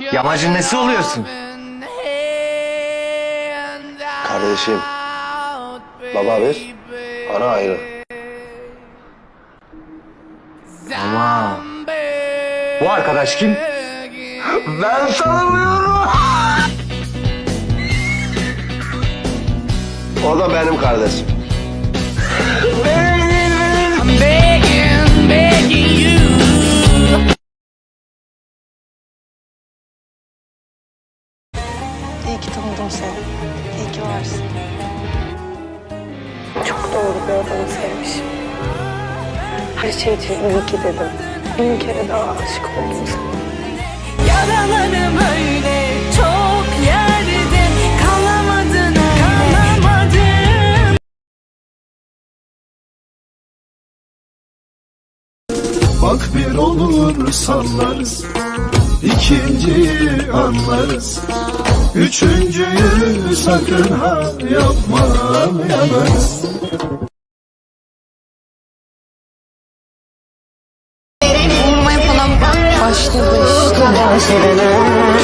Yamacın nesi oluyorsun? Kardeşim. Baba bir, ana ayrı. Ama bu arkadaş kim? Ben tanımıyorum. O da benim kardeşim. Ki tanıdım seni. İyi ki varsın. Çok doğru bir adamı sevmişim. Her şey için iyi ki dedim. Bin kere daha aşık oldum sana. Yaralarım öyle çok yerde kalamadın kalamadım. Bak bir olur sallarız ikinciyi anlarız Üçüncüyü sakın ha yapma falan başladı işte.